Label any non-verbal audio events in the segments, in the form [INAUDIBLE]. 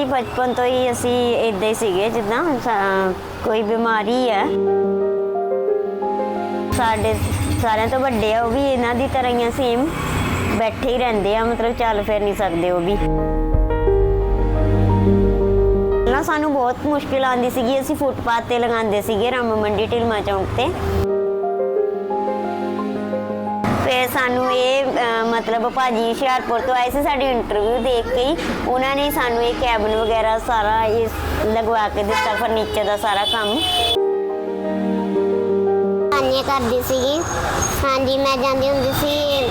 ਬਚਪਨ ਤੋਂ ਹੀ ਅਸੀਂ ਇਦਾਂ ਹੀ ਸੀਗੇ ਜਿੱਦਾਂ ਸਾ- ਕੋਈ ਬਿਮਾਰੀ ਹੈ। ਸਾਡੇ ਸਾਰਿਆਂ ਤੋਂ ਵੱਡੇ ਆ ਉਹ ਵੀ ਇਹਨਾਂ ਦੀ ਤਰ੍ਹਾਂ ਹੀ ਸੇਮ ਬੈਠੇ ਹੀ ਰਹਿੰਦੇ ਆ ਮਤਲਬ ਚੱਲ ਫਿਰ ਨਹੀਂ ਸਕਦੇ ਉਹ ਵੀ। ਪਹਿਲਾਂ ਸਾਨੂੰ ਬਹੁਤ ਮੁਸ਼ਕਿਲ ਆਉਂਦੀ ਸੀਗੀ ਅਸੀਂ ਫੁੱਟਪਾਥ ਤੇ ਲਗਾਉਂਦੇ ਸੀਗੇ ਰਾਮ ਮੰਡੀ ਢਿਲਮਾ ਚੌਂਕ ਤੇ। ਫਿਰ ਸਾਨੂੰ ਇਹ ਅਹ, ਮਤਲਬ ਭਾਜੀ ਹੁਸ਼ਿਆਰਪੁਰ ਤੋਂ ਆਏ ਸੀ ਸਾਡੀ ਇੰਟਰਵਿਊ ਦੇਖ ਕੇ ਹੀ। ਉਹਨਾਂ ਨੇ ਸਾਨੂੰ ਇਹ ਕੈਬਨ ਵਗੈਰਾ ਸਾਰਾ ਇਹ ਲਗਵਾ ਕੇ ਦਿੱਤਾ ਫਰਨੀਚਰ ਦਾ ਸਾਰਾ ਕੰਮ। ਹਾਂਜੀ ਕਰਦੀ ਸੀਗੀ। ਹਾਂਜੀ ਮੈਂ ਜਾਂਦੀ ਹੁੰਦੀ ਸੀ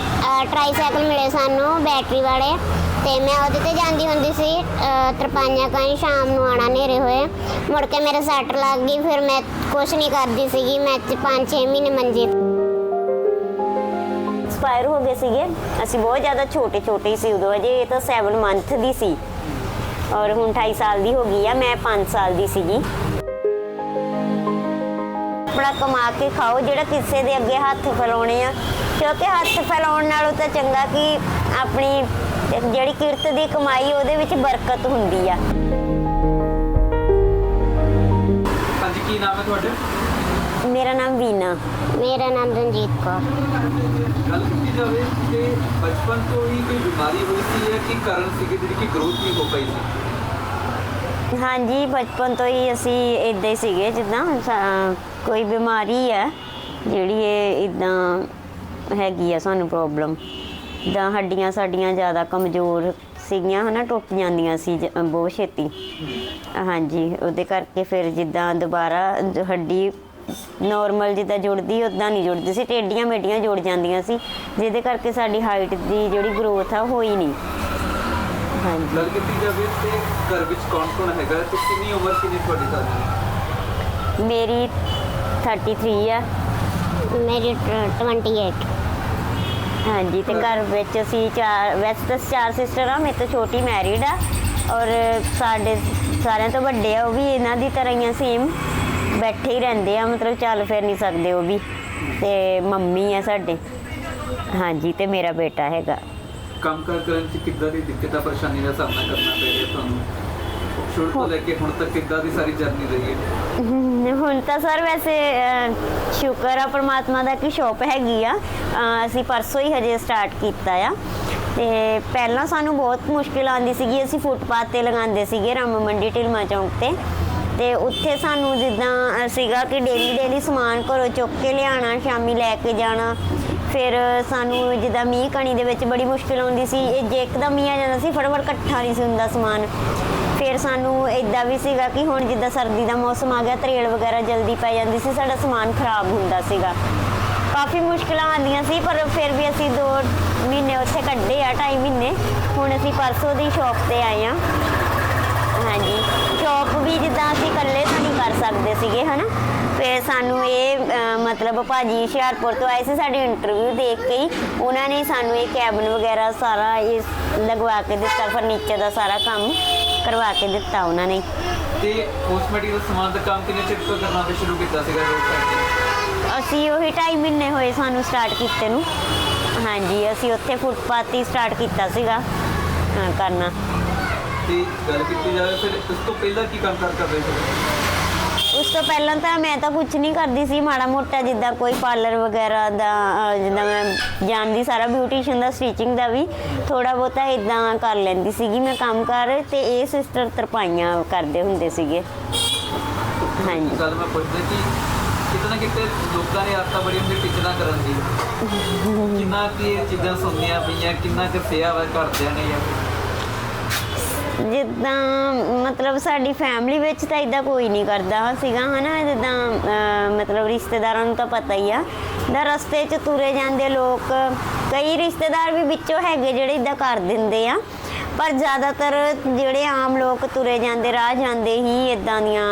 ਟ੍ਰਾਈਸਾਈਕਲ ਮਿਲੇ ਸਾਨੂੰ ਬੈਟਰੀ ਵਾਲੇ। ਤੇ ਮੈਂ ਉਹਦੇ ਤੇ ਜਾਂਦੀ ਹੁੰਦੀ ਸੀ ਅਹ, ਤਰਪਾਈਆਂ ਕਾਈ ਸ਼ਾਮ ਨੂੰ ਆਣਾ ਨੇਰੇ ਹੋਏ। ਮੁੜ ਕੇ ਮੇਰੇ ਸੱਟ ਲੱਗ ਗਈ ਫਿਰ ਮੈਂ ਕੁਛ ਨਹੀਂ ਕਰਦੀ ਸੀਗੀ ਮੈਂ 5-6 ਮਹੀਨੇ ਮੰਜੇ ਐਕਸਪਾਇਰ ਹੋ ਗਏ ਸੀਗੇ। ਅਸੀਂ ਬਹੁਤ ਜ਼ਿਆਦਾ ਛੋਟੇ ਛੋਟੇ ਹੀ ਸੀ ਉਦੋਂ, ਅਜੇ ਇਹ ਤਾਂ 7 ਮੰਥ ਦੀ ਸੀ। ਔਰ ਹੁਣ 28 ਸਾਲ ਦੀ ਹੋ ਗਈ ਆ, ਮੈਂ 5 ਸਾਲ ਦੀ ਸੀਗੀ। ਆਪਣਾ ਕਮਾ ਕੇ ਖਾਓ, ਜਿਹੜਾ ਕਿਸੇ ਦੇ ਅੱਗੇ ਹੱਥ ਫੈਲਾਉਣੇ ਆ। ਕਿਉਂਕਿ ਹੱਥ ਫੈਲਾਉਣ ਨਾਲੋਂ ਤਾਂ ਚੰਗਾ ਕਿ ਆਪਣੀ ਜਿਹੜੀ ਕਿਰਤ ਦੀ ਕਮਾਈ, ਉਹਦੇ ਵਿੱਚ ਬਰਕਤ ਹੁੰਦੀ ਆ। ਹਾਂਜੀ, ਕੀ ਨਾਮ ਹੈ ਤੁਹਾਡਾ? ਮੇਰਾ ਨਾਮ ਵੀਨਾ। ਮੇਰਾ ਨਾਮ ਰਣਜੀਤ ਕੌਰ। ਗੱਲ ਕੀਤੀ ਜਾਵੇ ਕਿ ਬਚਪਨ ਤੋਂ ਹੀ ਕੋਈ ਬਿਮਾਰੀ ਹੋਈ ਸੀ ਜਾਂ ਕੀ ਕਾਰਨ ਸੀ ਜਿਹੜੀ ਕਿ ਗਰੋਥ ਨਹੀਂ ਹੋ ਪਈ ਸੀ? ਹਾਂਜੀ ਬਚਪਨ ਤੋਂ ਹੀ ਅਸੀਂ ਇਦਾਂ ਹੀ ਸੀਗੇ ਜਿੱਦਾਂ ਸਾ- ਕੋਈ ਬਿਮਾਰੀ ਹੈ ਜਿਹੜੀ ਇਹ ਇਦਾਂ ਹੈਗੀ ਆ ਸਾਨੂੰ ਪ੍ਰੋਬਲਮ ਜਿੱਦਾਂ ਹੱਡੀਆਂ ਸਾਡੀਆਂ ਜ਼ਿਆਦਾ ਕਮਜ਼ੋਰ ਸੀਗੀਆਂ ਹਨਾ ਟੁੱਟ ਜਾਂਦੀਆਂ ਸੀ ਜ- ਬਹੁਤ ਛੇਤੀ। ਹਾਂਜੀ ਉਹਦੇ ਕਰਕੇ ਫਿਰ ਜਿੱਦਾਂ ਦੁਬਾਰਾ ਜ- ਹੱਡੀ ਨਾਰਮਲ ਜਿੱਦਾਂ ਜੁੜਦੀ ਉਦਾਂ ਨਹੀਂ ਜੁੜਦੀ ਸੀ। ਟੇਡੀਆਂ ਮੇਡੀਆਂ ਜੁੜ ਜਾਂਦੀਆਂ ਸੀ। ਜਿਹਦੇ ਕਰਕੇ ਸਾਡੀ ਹਾਈਟ ਦੀ ਜਿਹੜੀ ਗਰੋਥ ਆ ਹੋਈ ਨਹੀਂ। ਹਾਂਜੀ। ਗੱਲ ਕੀਤੀ ਜਾਵੇ ਤੇ ਘਰ ਵਿੱਚ ਕੌਣ ਕੌਣ ਹੈਗਾ? ਤੇ ਕਿੰਨੀ ਉਮਰ ਕਿੰਨੀ ਤੁਹਾਡੀ ਸਾਡੀ ਮੇਰੀ 33 ਆ। ਮੇਰੀ ਟ- 28 ਹਾਂਜੀ ਤੇ ਘਰ ਵਿੱਚ ਅਸੀਂ ਚਾਰ ਵੈਸੇ ਤਾਂ ਚਾਰ ਸਿਸਟਰ ਆ ਮੇਰੇ ਤੋਂ ਛੋਟੀ ਮੈਰਿਡ ਆ। ਔਰ ਸਾਡੇ ਸਾਰਿਆਂ ਤੋਂ ਵੱਡੇ ਆ ਉਹ ਵੀ ਇਹਨਾਂ ਦੀ ਤਰ੍ਹਾਂ ਹੀ ਸੇਮ ਬੈਠੇ ਹੀ ਰਹਿੰਦੇ ਆ ਮਤਲਬ ਚੱਲ ਫਿਰ ਨਹੀਂ ਸਕਦੇ ਉਹ ਵੀ। ਤੇ ਮੰਮੀ ਆ ਸਾਡੇ। ਹਾਂਜੀ ਤੇ ਮੇਰਾ ਬੇਟਾ ਹੈਗਾ। ਕੰਮ ਕਾਰ ਕਰਨ ਚ ਕਿੱਦਾਂ ਦੀ ਦਿੱਕਤਾਂ ਪਰੇਸ਼ਾਨੀ ਦਾ ਸਾਹਮਣਾ ਕਰਨਾ ਪੈ ਰਿਹਾ ਤੁਹਾਨੂੰ? ਸ਼ੁਰੂ ਤੋਂ ਲੈ ਕੇ ਹੁਣ ਤੱਕ ਕਿੱਦਾਂ ਦੀ ਸਾਰੀ ਜਰਨੀ ਰਹੀ ਹੈ? ਹੁਣ ਤਾਂ ਸਰ ਵੈਸੇ ਅਹ, ਸ਼ੁਕਰ ਆ ਪ੍ਰਮਾਤਮਾ ਦਾ ਕਿ ਸ਼ੌਪ ਹੈਗੀ ਆ। ਅਹ, ਅਸੀਂ ਪਰਸੋਂ ਹੀ ਹਜੇ ਸਟਾਰਟ ਕੀਤਾ ਆ। ਤੇ ਪਹਿਲਾਂ ਸਾਨੂੰ ਬਹੁਤ ਮੁਸ਼ਕਿਲ ਆਉਂਦੀ ਸੀਗੀ ਅਸੀਂ ਫੁੱਟਪਾਥ ਤੇ ਲਗਾਉਂਦੇ ਸੀਗੇ ਰਾਮ ਮੰਡੀ ਢਿਲਮਾ ਚੌਂਕ ਤੇ। ਤੇ ਉੱਥੇ ਸਾਨੂੰ ਜਿੱਦਾਂ ਸੀਗਾ ਕਿ ਡੇਲੀ ਡੇਲੀ ਸਮਾਨ ਘਰੋਂ ਚੁੱਕ ਕੇ ਲਿਆਉਣਾ, ਸ਼ਾਮੀ ਲੈ ਕੇ ਜਾਣਾ। ਫਿਰ ਸਾਨੂੰ ਜਿੱਦਾਂ ਮੀਂਹ ਕਣੀ ਦੇ ਵਿੱਚ ਬੜੀ ਮੁਸ਼ਕਿਲ ਆਉਂਦੀ ਸੀ, ਇਹ ਜੇ ਇੱਕਦਮ ਮੀਂਹ ਆ ਜਾਂਦਾ ਸੀ, ਫਟਾਫਟ ਇਕੱਠਾ ਨਹੀਂ ਸੀ ਹੁੰਦਾ ਸਮਾਨ। ਫਿਰ ਸਾਨੂੰ ਇਦਾਂ ਵੀ ਸੀਗਾ ਕਿ ਹੁਣ ਜਿੱਦਾਂ ਸਰਦੀ ਦਾ ਮੌਸਮ ਆ ਗਿਆ, ਤਰੇਲ ਵਗੈਰਾ ਜਲਦੀ ਪੈ ਜਾਂਦੀ ਸੀ, ਸਾਡਾ ਸਮਾਨ ਖਰਾਬ ਹੁੰਦਾ ਸੀਗਾ। ਕਾਫੀ ਮੁਸ਼ਕਲਾਂ ਆਉਂਦੀਆਂ ਸੀ, ਪਰ ਫਿਰ ਵੀ ਅਸੀਂ ਦੋ ਮਹੀਨੇ ਉੱਥੇ ਕੱਢੇ ਆ, ਢਾਈ ਮਹੀਨੇ। ਹੁਣ ਅਸੀਂ ਪਰਸੋਂ ਦੀ ਸ਼ੌਪ ਤੇ ਆਏ ਆ ਜਿੱਦਾਂ ਅਸੀਂ ਇਕੱਲੇ ਤਾਂ ਨਹੀਂ ਕਰ ਸਕਦੇ ਸੀਗੇ ਹਨਾ? ਫਿਰ ਸਾਨੂੰ ਇਹ ਅਹ, ਮਤਲਬ ਭਾਜੀ ਹੁਸ਼ਿਆਰਪੁਰ ਤੋਂ ਆਏ ਸੀ ਸਾਡੀ ਇੰਟਰਵਿਊ ਦੇਖ ਕੇ ਹੀ। ਉਹਨਾਂ ਨੇ ਸਾਨੂੰ ਇਹ ਕੈਬਨ ਵਗੈਰਾ ਸਾਰਾ ਇਹ ਲਗਵਾ ਕੇ ਦਿੱਤਾ ਫਰਨੀਚਰ ਦਾ ਸਾਰਾ ਕੰਮ ਕਰਵਾ ਕੇ ਦਿੱਤਾ ਉਹਨਾਂ ਨੇ। ਤੇ ਕੋਸਮੈਟਿਕ ਦਾ ਸਮਾਨ ਦਾ ਕੰਮ ਕਿੰਨੇ ਚਿਰ ਤੋਂ ਕਰਨਾ ਤੇ ਸ਼ੁਰੂ ਕੀਤਾ ਸੀਗਾ ਰੋਡ ਸਾਈਡ ਅਸੀਂ ਉਹੀ ਢਾਈ ਮਹੀਨੇ ਹੋਏ ਸਾਨੂੰ ਸਟਾਰਟ ਕੀਤੇ ਨੂੰ। ਹਾਂਜੀ ਅਸੀਂ ਉੱਥੇ ਫੁੱਟਪਾਥ ਹੀ ਸਟਾਰਟ ਕੀਤਾ ਸੀਗਾ ਅਹ, ਕਰਨਾ। ਤੇ ਗੱਲ ਕੀਤੀ ਜਾਵੇ ਫਿਰ ਉਸ ਤੋਂ ਪਹਿਲਾਂ ਕੀ ਕੰਮ ਕਾਰ ਕਰਦੇ ਸੀ? ਉਸ ਤੋਂ ਪਹਿਲਾਂ ਤਾਂ ਮੈਂ ਤਾਂ ਕੁਝ ਨਹੀਂ ਕਰਦੀ ਸੀ ਮਾੜਾ ਮੋਟਾ ਜਿੱਦਾਂ ਕੋਈ ਪਾਰਲਰ ਵਗੈਰਾ ਦਾ ਅਹ, ਜਿੱਦਾਂ ਮੈਂ ਜਾਣਦੀ ਸਾਰਾ ਬਿਊਟੀਸ਼ੀਅਨ ਦਾ ਸਟਿਚਿੰਗ ਦਾ ਵੀ ਥੋੜਾ ਬਹੁਤਾ ਇਦਾਂ ਕਰ ਲੈਂਦੀ ਸੀਗੀ ਮੈਂ ਕੰਮ ਕਰ ਤੇ ਇਹ ਸਿਸਟਰ ਤਰਪਾਈਆਂ ਕਰਦੇ ਹੁੰਦੇ ਸੀਗੇ। ਹਾਂਜੀ। ਗੱਲ ਮੈਂ ਪੁੱਛਦਾ ਕਿ ਕਿਤੇ ਨਾ ਕਿਤੇ ਲੋਕਾਂ ਨੇ ਆਦਤਾਂ ਬੜੀ ਹੁੰਦੀ ਟਿਚਣਾ ਕਰਨ ਦੀ। ਕਿੰਨਾ ਕੀ ਇਹ ਚੀਜ਼ਾਂ ਸੁਣਨੀਆਂ ਪਈਆਂ ਕਿੰਨਾ ਕੁ ਸਿਆ ਵਾ ਘਰਦਿਆਂ ਨੇ ਜਾਂ ਜਿੱਦਾਂ, ਮਤਲਬ ਸਾਡੀ ਫੈਮਿਲੀ ਵਿੱਚ ਤਾਂ ਇਦਾਂ ਕੋਈ ਨਹੀਂ ਕਰਦਾ ਸੀਗਾ, ਹਨਾ? ਜਿੱਦਾਂ ਮਤਲਬ ਰਿਸ਼ਤੇਦਾਰਾਂ ਨੂੰ ਤਾਂ ਪਤਾ ਹੀ ਆ। ਦਾ ਰਸਤੇ 'ਚ ਤੁਰੇ ਜਾਂਦੇ ਲੋਕ, ਕਈ ਰਿਸ਼ਤੇਦਾਰ ਵੀ ਵਿੱਚੋਂ ਹੈਗੇ ਜਿਹੜੇ ਇਦਾਂ ਕਰ ਦਿੰਦੇ ਆ। ਪਰ ਜ਼ਿਆਦਾਤਰ ਜਿਹੜੇ ਆਮ ਲੋਕ ਤੁਰੇ ਜਾਂਦੇ, ਰਾਹ ਜਾਂਦੇ ਹੀ ਇਦਾਂ ਦੀਆਂ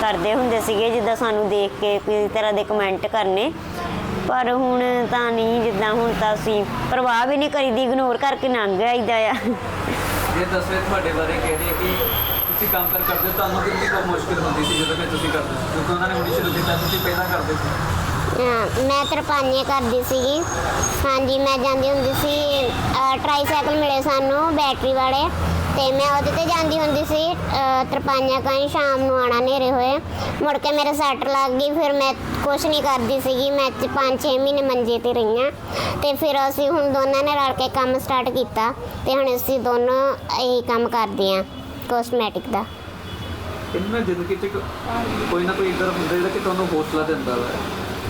ਕਰਦੇ ਹੁੰਦੇ ਸੀਗੇ, ਜਿੱਦਾਂ ਸਾਨੂੰ ਦੇਖ ਕੇ ਕਿਸੇ ਤਰ੍ਹਾਂ ਦੇ ਕਮੈਂਟ ਕਰਨੇ। ਪਰ ਹੁਣ ਤਾਂ ਨਹੀਂ, ਜਿੱਦਾਂ ਹੁਣ ਤਾਂ ਅਸੀਂ ਪ੍ਰਵਾਹ ਵੀ ਨਹੀਂ ਕਰੀਦੀ ਇਗਨੋਰ ਕਰਕੇ ਲੰਘ ਜਾਈਦਾ ਆ। ਇਹ ਦੱਸਵੇ ਤੁਹਾਡੇ ਬਾਰੇ ਕਹਿੰਦੇ ਕਿ ਤੁਸੀਂ ਕੰਮ ਕਰ ਕਰਦੇ ਹੋ, ਤੁਹਾਨੂੰ ਕਿੰਨੀ ਕੁ ਮੁਸ਼ਕਿਲ ਹੁੰਦੀ ਸੀ ਜਦੋਂ ਕਿ ਤੁਸੀਂ ਕਰਦੇ ਸੀ? ਕਿਉਂਕਿ ਉਹਨਾਂ ਨੇ ਹੁਣੀ ਸ਼ੁਰੂ ਕੀਤਾ ਤੁਸੀਂ ਪਹਿਲਾਂ ਕਰਦੇ ਸੀ। ਹਾਂ, ਮੈਂ ਤਰਪਾਈਆਂ ਕਰਦੀ ਸੀਗੀ। ਹਾਂਜੀ ਮੈਂ ਜਾਂਦੀ ਹੁੰਦੀ ਸੀ ਟ੍ਰਾਈਸਾਈਕਲ ਮਿਲੇ ਸਾਨੂੰ ਬੈਟਰੀ ਵਾਲੇ। ਤੇ ਮੈਂ ਉਹਦੇ ਤੇ ਜਾਂਦੀ ਹੁੰਦੀ ਸੀ ਤਰਪਾਈਆਂ ਕਾਈ ਸ਼ਾਮ ਨੂੰ ਆਣਾ ਨੇਰੇ ਹੋਏ। ਮੁੜ ਕੇ ਮੇਰੇ ਸੱਟ ਲੱਗ ਗਈ, ਫਿਰ ਮੈਂ ਕੁਛ ਨਹੀਂ ਕਰਦੀ ਸੀਗੀ, ਮੈਂ 5-6 ਮਹੀਨੇ ਮੰਜੇ ਤੇ ਰਹੀਆਂ। ਤੇ ਫਿਰ ਅਸੀਂ ਹੁਣ ਦੋਨਾਂ ਨੇ ਰਲ ਕੇ ਕੰਮ ਸਟਾਰਟ ਕੀਤਾ ਤੇ ਹੁਣ ਅਸੀਂ ਦੋਨੋਂ ਇਹੀ ਕੰਮ ਕਰਦੇ ਹਾਂ ਕੋਸਮੈਟਿਕ ਦਾ। ਇਹਨਾਂ ਜ਼ਿੰਦਗੀ 'ਚ ਕੋਈ ਨਾ ਕੋਈ ਇਦਾਂ ਹੁੰਦਾ ਜਿਹੜਾ ਕਿ ਤੁਹਾਨੂੰ ਹੌਸਲਾ ਦਿੰਦਾ ਵਾ।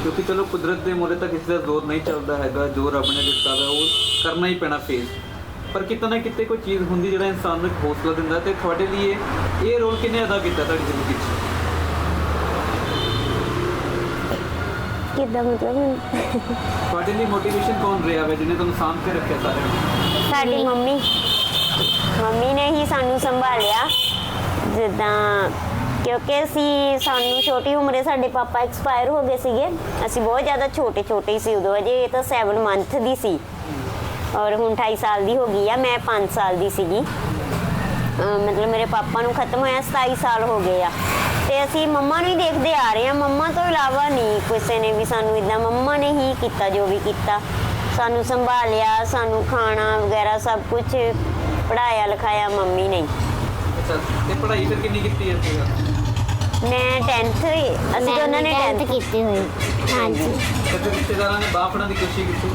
ਕਿਉਂਕਿ ਚਲੋ ਕੁਦਰਤ ਦੇ ਮੋਰੇ ਤਾਂ ਕਿਸੇ ਦਾ ਜ਼ੋਰ ਨਹੀਂ ਚੱਲਦਾ ਹੈਗਾ, ਜੋ ਰੱਬ ਨੇ ਦਿੱਤਾ ਵਾ, ਉਹ ਕਰਨਾ ਹੀ ਪੈਣਾ ਫੇਸ ਪਰ ਕਿਤੇ ਨਾ ਕਿਤੇ ਕੋਈ ਚੀਜ਼ ਹੁੰਦੀ ਜਿਹੜਾ ਇਨਸਾਨ ਨੂੰ ਹੌਸਲਾ ਦਿੰਦਾ ਤੇ ਤੁਹਾਡੇ ਲਈ ਇਹ- ਰੋਲ ਕਿੰਨੇ ਅਦਾ ਕੀਤਾ ਤੁਹਾਡੀ ਜ਼ਿੰਦਗੀ 'ਚ? ਕਿੱਦਾਂ ਮਤਲਬ ਤੁਹਾਡੇ ਲਈ ਮੋਟੀਵੇਸ਼ਨ ਕੌਣ ਰਿਹਾ ਵਾ ਜਿਹਨੇ ਤੁਹਾਨੂੰ ਸਾਂਭ ਕੇ ਰੱਖਿਆ ਸਾਰਿਆਂ ਨੂੰ? ਸਾਡੀ ਮੰਮੀ। ਮੰਮੀ ਨੇ ਹੀ ਸਾਨੂੰ ਸੰਭਾਲਿਆ। ਜਿੱਦਾਂ ਕਿਉਂਕਿ ਅਸੀਂ ਸਾਨੂੰ ਛੋਟੀ ਉਮਰੇ ਸਾਡੇ ਪਾਪਾ ਐਕਸਪਾਇਰ ਹੋ ਗਏ ਸੀਗੇ। ਅਸੀਂ ਬਹੁਤ ਜ਼ਿਆਦਾ ਛੋਟੇ ਛੋਟੇ ਸੀ ਉਦੋਂ। ਅਜੇ ਇਹ ਤਾਂ 7 ਮੰਥ ਦੀ ਸੀ। ਔਰ ਹੁਣ 28 ਸਾਲ ਦੀ ਹੋ ਗਈ ਆ ਮੈਂ 5 ਸਾਲ ਦੀ ਸੀਗੀ। ਮਤਲਬ ਮੇਰੇ ਪਾਪਾ ਨੂੰ ਖਤਮ ਹੋਇਆ 27 ਸਾਲ ਹੋ ਗਏ ਆ। ਤੇ ਅਸੀਂ ਮੰਮਾ ਨੂੰ ਹੀ ਦੇਖਦੇ ਆ ਰਹੇ ਆ ਮੰਮਾ ਤੋਂ ਇਲਾਵਾ ਨਹੀਂ ਕਿਸੇ ਨੇ ਵੀ ਸਾਨੂੰ ਇਦਾਂ ਮੰਮਾ ਨੇ ਹੀ ਕੀਤਾ ਜੋ ਵੀ ਕੀਤਾ। ਸਾਨੂੰ ਸੰਭਾਲਿਆ ਸਾਨੂੰ ਖਾਣਾ ਵਗੈਰਾ ਸਭ ਕੁਝ ਪੜਾਇਆ ਲਿਖਾਇਆ ਮੰਮੀ ਨੇ। ਹੀ। ਅੱਛਾ ਤੇ ਪੜ੍ਹਾਈ ਫਿਰ ਕਿੰਨੀ ਕੀਤੀ ਹੈ ਤੁਸੀਂ ਮੈਂ 10th ਅਸੀਂ ਦੋਨਾਂ ਨੇ 10th ਕੀਤੀ ਹੋਈ। ਹਾਂਜੀ। ਤੇ ਰਿਸ਼ਤੇਦਾਰਾਂ ਨੇ ਫੜਨ ਦੀ ਕੋਸ਼ਿਸ਼ ਕੀਤੀ?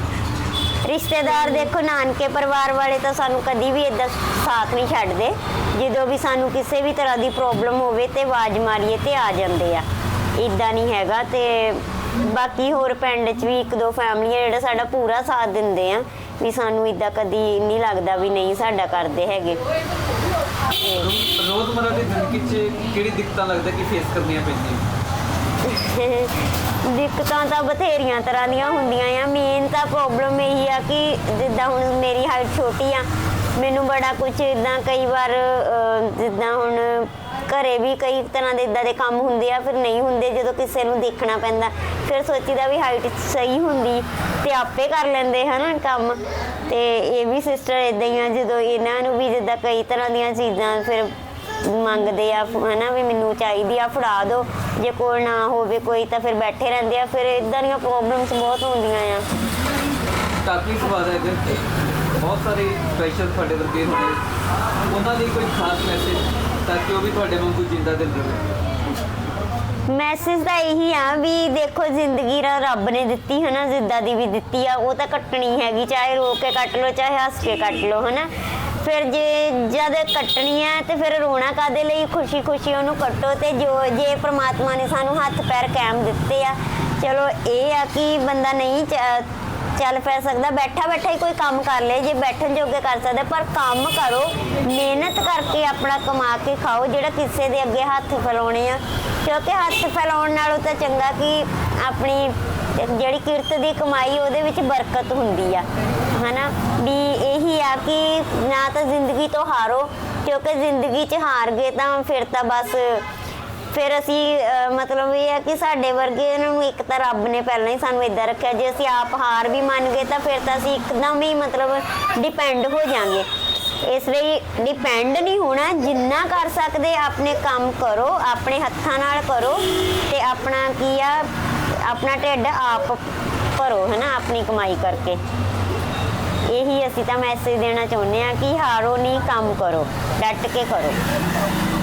ਰਿਸ਼ਤੇਦਾਰ ਦੇਖੋ ਨਾਨਕੇ ਪਰਿਵਾਰ ਵਾਲੇ ਤਾਂ ਸਾਨੂੰ ਕਦੀ ਵੀ ਇਦਾਂ ਸਾਥ ਨਹੀਂ ਛੱਡਦੇ। ਜਦੋਂ ਵੀ ਸਾਨੂੰ ਕਿਸੇ ਵੀ ਤਰ੍ਹਾਂ ਦੀ ਪ੍ਰੋਬਲਮ ਹੋਵੇ ਤੇ ਆਵਾਜ਼ ਮਾਰੀਏ ਤੇ ਆ ਜਾਂਦੇ ਆ। ਇਦਾਂ ਨਹੀਂ ਹੈਗਾ ਤੇ ਬਾਕੀ ਹੋਰ ਪਿੰਡ 'ਚ ਵੀ ਇੱਕ ਦੋ ਫੈਮਲੀਆਂ ਜਿਹੜਾ ਸਾਡਾ ਪੂਰਾ ਸਾਥ ਦਿੰਦੇ ਆ ਵੀ ਸਾਨੂੰ ਇਦਾਂ ਕਦੀ ਨਹੀਂ ਲੱਗਦਾ ਵੀ ਨਹੀਂ ਸਾਡਾ ਕਰਦੇ ਹੈਗੇ। ਰੋ- ਰੋਜ਼ਮਰਰਾ ਦੀ ਜ਼ਿੰਦਗੀ 'ਚ ਕਿਹੜੀ ਦਿੱਕਤਾਂ ਲੱਗਦਾ ਕਿ ਫੇਸ ਕਰਨੀਆਂ ਪੈਂਦੀਆਂ? [LAUGHS] ਦਿੱਕਤਾਂ ਤਾਂ ਬਥੇਰੀਆਂ ਤਰ੍ਹਾਂ ਦੀਆਂ ਹੁੰਦੀਆਂ ਆ। ਮੇਨ ਤਾਂ ਪ੍ਰੋਬਲਮ ਇਹੀ ਆ ਕਿ ਜਿੱਦਾਂ ਹੁਣ ਮੇਰੀ ਹਾਈਟ ਛੋਟੀ ਆ, ਮੈਨੂੰ ਬੜਾ ਕੁਝ ਇਦਾਂ ਕਈ ਵਾਰ ਜਿੱਦਾਂ ਹੁਣ ਘਰੇ ਵੀ ਕਈ ਤਰ੍ਹਾਂ ਦੇ ਇਦਾਂ ਦੇ ਕੰਮ ਹੁੰਦੇ ਆ, ਫਿਰ ਨਹੀਂ ਹੁੰਦੇ ਜਦੋਂ ਕਿਸੇ ਨੂੰ ਦੇਖਣਾ ਪੈਂਦਾ। ਫਿਰ ਸੋਚੀਦਾ ਵੀ ਹਾਈਟ ਸਹੀ ਹੁੰਦੀ ਤੇ ਆਪੇ ਕਰ ਲੈਂਦੇ ਹਨਾ ਕੰਮ। ਤੇ ਇਹ ਵੀ ਸਿਸਟਰ ਇਦਾਂ ਹੀ ਆ, ਜਦੋਂ ਇਹਨਾਂ ਨੂੰ ਵੀ ਜਿੱਦਾਂ ਕਈ ਤਰ੍ਹਾਂ ਦੀਆਂ ਚੀਜ਼ਾਂ ਫਿਰ ਮੰਗਦੇ ਆ, ਹਨਾ ਵੀ ਮੈਨੂੰ ਚਾਹੀਦੀ ਆ, ਫੜਾ ਦਿਓ ਜੇ ਕੋਲ ਨਾ ਹੋਵੇ ਕੋਈ ਤਾਂ ਫਿਰ ਬੈਠੇ ਰਹਿੰਦੇ ਆ ਫਿਰ ਇਦਾਂ ਦੀਆਂ ਪ੍ਰੋਬਲਮਸ ਬਹੁਤ ਹੁੰਦੀਆਂ ਆ। ਕਾਫੀ ਸਵਾਲ ਹੈ ਕਿ ਬਹੁਤ ਸਾਰੇ ਸਪੈਸ਼ਲ ਤੁਹਾਡੇ ਵਰਗੇ ਹੋਣੇ ਉਹਨਾਂ ਲਈ ਕੋਈ ਖਾਸ ਮੈਸੇਜ ਤਾਂ ਕਿ ਉਹ ਵੀ ਤੁਹਾਡੇ ਵਾਂਗੂ ਜਿੰਦਾ ਦਿਲ ਰਹੇ। ਮੈਸੇਜ ਤਾਂ ਇਹੀ ਆ ਵੀ ਦੇਖੋ ਜ਼ਿੰਦਗੀ ਰ- ਰੱਬ ਨੇ ਦਿੱਤੀ ਹਨਾ ਜਿੱਦਾਂ ਦੀ ਵੀ ਦਿੱਤੀ ਆ ਉਹ ਤਾਂ ਕੱਟਣੀ ਹੈਗੀ ਚਾਹੇ ਰੋ ਕੇ ਕੱਟ ਲਓ ਚਾਹੇ ਹੱਸ ਕੇ ਕੱਟ ਲਓ ਹਨਾ। ਫਿਰ ਜੇ ਜਦ ਕੱਟਣੀ ਹੈ ਤੇ ਫਿਰ ਰੋਣਾ ਕਾਦੇ ਲਈ? ਖੁਸ਼ੀ ਖੁਸ਼ੀ ਉਹਨੂੰ ਕੱਟੋ ਤੇ ਜੋ ਜੇ ਪ੍ਰਮਾਤਮਾ ਨੇ ਸਾਨੂੰ ਹੱਥ ਪੈਰ ਕਾਇਮ ਦਿੱਤੇ ਆ, ਚਲੋ ਇਹ ਆ ਕਿ ਬੰਦਾ ਨਹੀਂ ਚੱਲ ਪੈ ਸਕਦਾ। ਬੈਠਾ ਬੈਠਾ ਹੀ ਕੋਈ ਕੰਮ ਕਰ ਲੇ, ਜੇ ਬੈਠਣ ਜੋਗੇ ਕਰ ਸਕਦਾ, ਪਰ ਕੰਮ ਕਰੋ, ਮਿਹਨਤ ਕਰਕੇ ਆਪਣਾ ਕਮਾ ਕੇ ਖਾਓ, ਜਿਹੜਾ ਕਿਸੇ ਦੇ ਅੱਗੇ ਹੱਥ ਫੈਲਾਉਣੇ ਆ। ਕਿਉਂਕਿ ਹੱਥ ਫੈਲਾਉਣ ਨਾਲੋਂ ਤਾਂ ਚੰਗਾ ਕਿ ਆਪਣੀ ਜਿਹੜੀ ਕਿਰਤ ਦੀ ਕਮਾਈ ਉਹਦੇ ਵਿੱਚ ਬਰਕਤ ਹੁੰਦੀ ਆ। ਹਨਾ? ਵੀ ਇਹੀ ਕਿ ਨਾ ਤਾਂ ਜ਼ਿੰਦਗੀ ਤੋਂ ਹਾਰੋ ਕਿਉਂਕਿ ਜ਼ਿੰਦਗੀ 'ਚ ਹਾਰ ਗਏ ਤਾਂ ਫਿਰ ਤਾਂ ਬਸ ਫਿਰ ਅਸੀਂ ਅਹ, ਮਤਲਬ ਇਹ ਹੈ ਕਿ ਸਾਡੇ ਵਰਗੇ ਨੂੰ ਇੱਕ ਤਾਂ ਰੱਬ ਨੇ ਪਹਿਲਾਂ ਹੀ ਸਾਨੂੰ ਇਦਾਂ ਰੱਖਿਆ ਜੇ ਅਸੀਂ ਆਪ ਹਾਰ ਵੀ ਮੰਨ ਗਏ ਤਾਂ ਫਿਰ ਤਾਂ ਅਸੀਂ ਇੱਕਦਮ ਹੀ ਮਤਲਬ ਡਿਪੈਂਡ ਹੋ ਜਾਾਂਗੇ। ਇਸ ਲਈ ਡਿਪੈਂਡ ਨਹੀਂ ਹੋਣਾ ਜਿੰਨਾ ਕਰ ਸਕਦੇ ਆਪਣੇ ਕੰਮ ਕਰੋ ਆਪਣੇ ਹੱਥਾਂ ਨਾਲ ਕਰੋ ਤੇ ਆਪਣਾ ਕੀ ਆ ਆਪਣਾ ਢਿੱਡ ਆਪ ਭਰੋ ਹਨਾ ਆਪਣੀ ਕਮਾਈ ਕਰਕੇ। ਇਹੀ ਅਸੀਂ ਤਾਂ ਮੈਸੇਜ ਦੇਣਾ ਚਾਹੁੰਦੇ ਆ ਕਿ ਹਾਰੋ ਨਹੀਂ ਕੰਮ ਕਰੋ, ਡਟ ਕੇ ਕਰੋ।